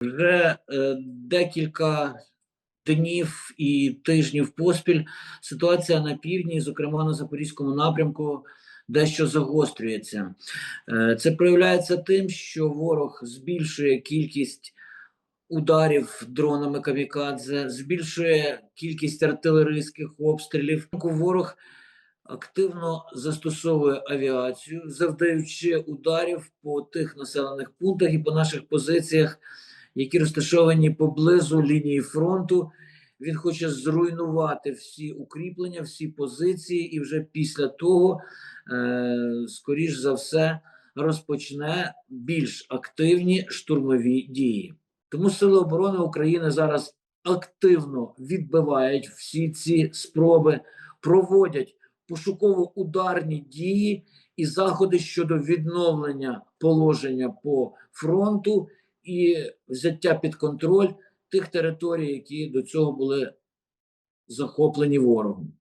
Вже е, декілька днів і тижнів поспіль ситуація на півдні, зокрема на Запорізькому напрямку, дещо загострюється. Е, Це проявляється тим, що ворог збільшує кількість ударів дронами камікадзе, збільшує кількість артилерійських обстрілів. Ворог активно застосовує авіацію, завдаючи ударів по тих населених пунктах і по наших позиціях, які розташовані поблизу лінії фронту. Він хоче зруйнувати всі укріплення, всі позиції, і вже після того, е, скоріш за все, розпочне більш активні штурмові дії. Тому Сили оборони України зараз активно відбивають всі ці спроби, проводять пошуково-ударні дії і заходи щодо відновлення положення по фронту і взяття під контроль тих територій, які до цього були захоплені ворогом.